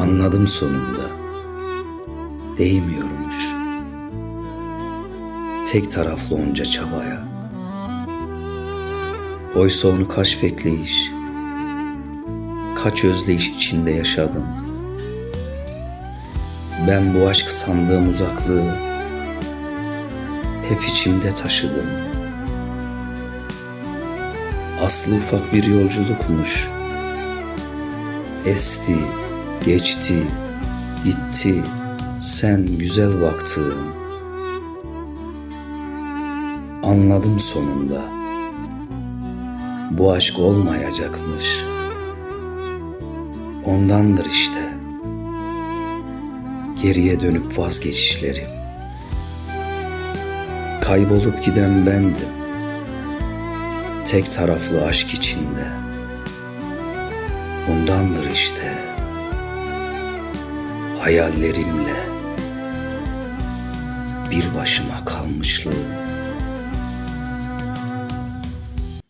Anladım sonunda. Değmiyormuş. Tek taraflı onca çabaya. Oysa onu kaç bekleyiş, kaç özleyiş içinde yaşadım. Ben bu aşk sandığım uzaklığı hep içimde taşıdım. Aslı ufak bir yolculukmuş. Esti, geçti, gitti, sen güzel baktığım. Anladım sonunda. Bu aşk olmayacakmış. Ondandır işte. Geriye dönüp vazgeçişlerim. Kaybolup giden bendim. Tek taraflı aşk içinde. Ondandır işte. Hayallerimle bir başıma kalmışlığım.